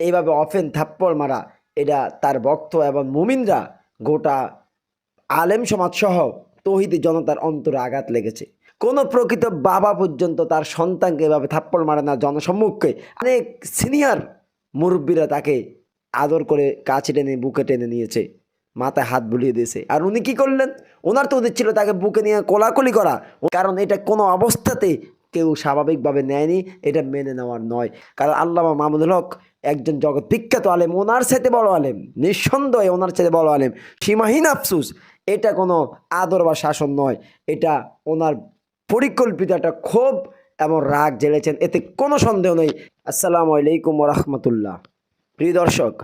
এইভাবে অফেন থাপ্পড় মারা, এটা তার ভক্ত এবং মুমিনরা গোটা আলেম সমাজ সহ তহিদি জনতার অন্তরে আঘাত লেগেছে। কোনো প্রকৃত বাবা পর্যন্ত তার সন্তানকে এভাবে থাপ্পড় মারে না জনসম্মুখে অনেক সিনিয়র মুরব্বীরা তাকে আদর করে কাছে টেনে, বুকে টেনে নিয়েছে, মাথায় হাত বুলিয়ে দিয়েছে। আর উনি কি করলেন? ওনার তো উচিত ছিল তাকে বুকে নিয়ে কোলাকুলি করা। কারণ এটা কোনো অবস্থাতে কেউ স্বাভাবিকভাবে নেয়নি, এটা মেনে নেওয়ার নয়। কারণ আল্লামা মাহমুদুল হক একজন জগৎ বিখ্যাত আলেম, ওনার সাথে বড় আলেম, নিঃসন্দেহে ওনার সাথে বড় আলেম। সীমাহীন আফসুস, এটা কোনো আদর বা শাসন নয়। এটা ওনার পরিকল্পিত একটা ক্ষোভ এবং রাগ জেলেছেন, এতে কোনো সন্দেহ নেই। আসসালামু আলাইকুম রহমতুল্লাহ। প্রিয় দর্শক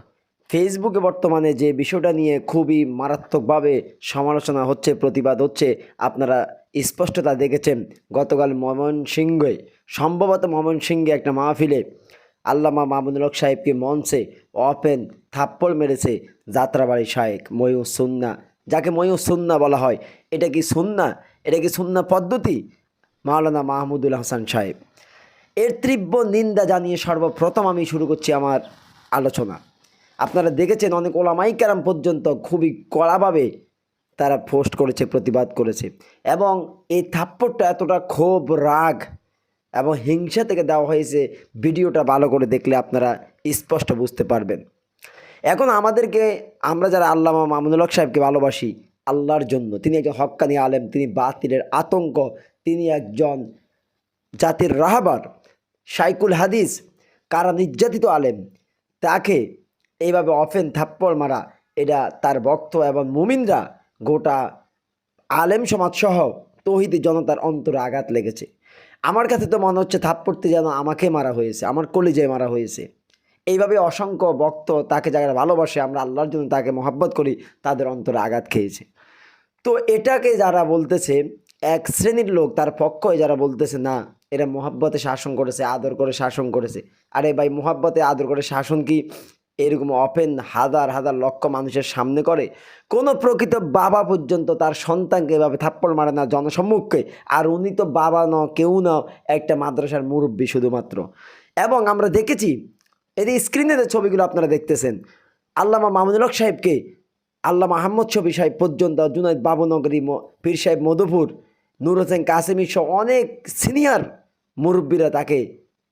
ফেসবুকে বর্তমানে যে বিষয়টা নিয়ে খুবই মারাত্মকভাবে সমালোচনা হচ্ছে, প্রতিবাদ হচ্ছে, আপনারা স্পষ্টতা দেখেছেন, গতকাল ময়মনসিংহে, সম্ভবত ময়মনসিংহে একটা মাহফিলে আল্লামা মামুনুল হক সাহেবকে মঞ্চে অপেন থাপ্পড় মেরেছে যাত্রাবাড়ি শাহেক ময়ূর সুন্না। যাকে ময়ূর সুন্না বলা হয়, এটা কি সুন্না? এটা কি সুন্না পদ্ধতি? মাওলানা মাহমুদুল হাসান সাহেব। এর তীব্র নিন্দা জানিয়ে সর্বপ্রথম আমি শুরু করছি আমার আলোচনা। আপনারা দেখেছেন অনেক ওলামাই কেরাম পর্যন্ত খুবই কড়াভাবে তারা পোস্ট করেছে, প্রতিবাদ করেছে। এবং এই থাপ্পড়টা এতটা ক্ষোভ, রাগ এবং হিংসা থেকে দেওয়া হয়েছে, ভিডিওটা ভালো করে দেখলে আপনারা স্পষ্ট বুঝতে পারবেন। এখন আমাদেরকে আমরা যারা আল্লামা মামুনুল সাহেবকে ভালোবাসি, আল্লাহর জন্য, তিনি একজন হক্কানি আলেম, তিনি বাতিলের আতঙ্ক, তিনি একজন জাতির রাহাবার সাইকুল হাদিস, কারা নির্যাতিত আলেম, তাকে এইভাবে অফেন থাপ্পড় মারা এটা তার ভক্ত এবং মুমিনরা গোটা আলেম সমাজ সহ তহিদি জনতার অন্তরে আঘাত লেগেছে। আমার কাছে তো মনে হচ্ছে থাপ্পড়তে যেন আমাকে মারা হয়েছে, আমার কলিজায় মারা হয়েছে। এইভাবে অসংখ্য ভক্ত তাকে যারা ভালোবাসে, আমরা আল্লাহর জন্য তাকে মহাব্বত করি, তাদের অন্তরে আঘাত খেয়েছে। তো এটাকে যারা বলতেছে, এক শ্রেণির লোক তার পক্ষ যারা বলতেছে, না, এরা মোহাব্বতে শাসন করেছে, আদর করে শাসন করেছে। আরে ভাই, মোহাব্বতে আদর করে শাসন কি? এরকম অপেন হাজার হাজার লক্ষ মানুষের সামনে করে, কোনো প্রকৃত বাবা পর্যন্ত তার সন্তানকে এভাবে থাপ্পড় মারে না জনসম্মুখে আর উনি তো বাবা ন কেউ না একটা মাদ্রাসার মুরব্বী শুধুমাত্র। এবং আমরা দেখেছি এর স্ক্রিনে যে ছবিগুলো আপনারা দেখতেছেন, আল্লামা মামুনুল হক সাহেবকে আল্লাহ মাহমদ শফি সাহেব পর্যন্ত, জুনাইদ বাবুনগরী পীর সাহেব মধুপুর, নুর হোসেন কাসেমি সহ অনেক সিনিয়র মুরব্বীরা তাকে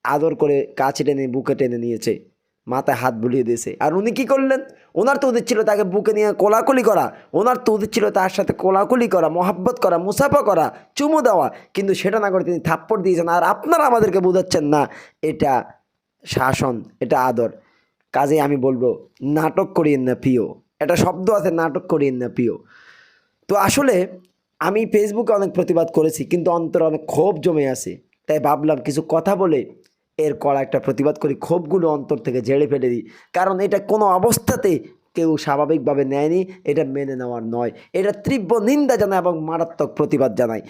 আদর করে কাছে টেনে, বুকে টেনে নিয়েছে। মাথায় হাত বুলিয়ে দিয়েছে। আর উনি কি করলেন? ওনার তো উচিত ছিল তাকে বুকে নিয়ে কোলাকুলি করা। ওনার তো উচিত ছিল তার সাথে কোলাকুলি করা, মহাব্বত করা, মুসাফা করা, চুমু দেওয়া। কিন্তু সেটা না করে তিনি থাপ্পড় দিয়েছেন। আর আপনারা আমাদেরকে বোঝাচ্ছেন না, এটা শাসন, এটা আদর। কাজে আমি বলব, নাটক করিয়েন না প্রিয়। একটা শব্দ আছে, নাটক করিয়েন না প্রিয়। তো আসলে আমি ফেসবুকে অনেক প্রতিবাদ করেছি, কিন্তু অন্তরে অনেক ক্ষোভ জমে আছে। তাই ভাবলাম কিছু কথা বলে এর কড়া একটা প্রতিবাদ করি, ক্ষোভগুলো অন্তর থেকে ঝেড়ে ফেলে দিই। কারণ এটা কোনো অবস্থাতে কেউ স্বাভাবিকভাবে নেয়নি, এটা মেনে নেওয়ার নয়। এটা তীব্র নিন্দা জানায় এবং মারাত্মক প্রতিবাদ জানায়।